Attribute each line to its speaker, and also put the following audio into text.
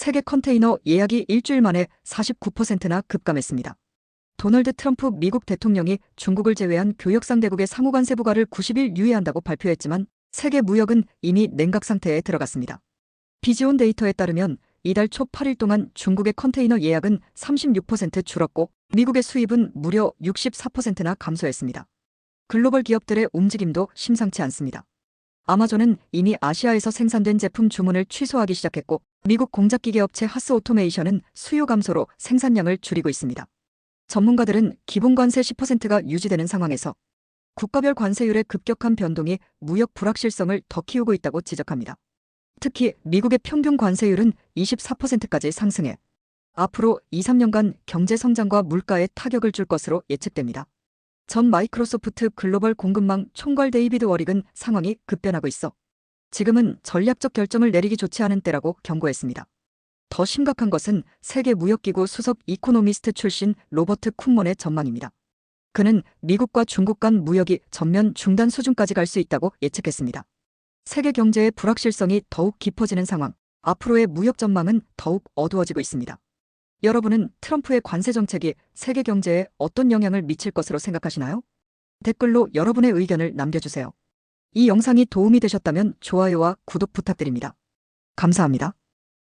Speaker 1: 세계 컨테이너 예약이 일주일 만에 49%나 급감했습니다. 도널드 트럼프 미국 대통령이 중국을 제외한 교역상대국의 상호간세 부과를 90일 유예한다고 발표했지만 세계 무역은 이미 냉각 상태에 들어갔습니다. 비지온 데이터에 따르면 이달 초 8일 동안 중국의 컨테이너 예약은 36% 줄었고 미국의 수입은 무려 64%나 감소했습니다. 글로벌 기업들의 움직임도 심상치 않습니다. 아마존은 이미 아시아에서 생산된 제품 주문을 취소하기 시작했고 미국 공작기계 업체 하스 오토메이션은 수요 감소로 생산량을 줄이고 있습니다. 전문가들은 기본 관세 10%가 유지되는 상황에서 국가별 관세율의 급격한 변동이 무역 불확실성을 더 키우고 있다고 지적합니다. 특히 미국의 평균 관세율은 24%까지 상승해 앞으로 2, 3년간 경제 성장과 물가에 타격을 줄 것으로 예측됩니다. 전 마이크로소프트 글로벌 공급망 총괄 데이비드 워릭은 상황이 급변하고 있어 지금은 전략적 결정을 내리기 좋지 않은 때라고 경고했습니다. 더 심각한 것은 세계 무역기구 수석 이코노미스트 출신 로버트 쿤먼의 전망입니다. 그는 미국과 중국 간 무역이 전면 중단 수준까지 갈 수 있다고 예측했습니다. 세계 경제의 불확실성이 더욱 깊어지는 상황, 앞으로의 무역 전망은 더욱 어두워지고 있습니다. 여러분은 트럼프의 관세 정책이 세계 경제에 어떤 영향을 미칠 것으로 생각하시나요? 댓글로 여러분의 의견을 남겨주세요. 이 영상이 도움이 되셨다면 좋아요와 구독 부탁드립니다. 감사합니다.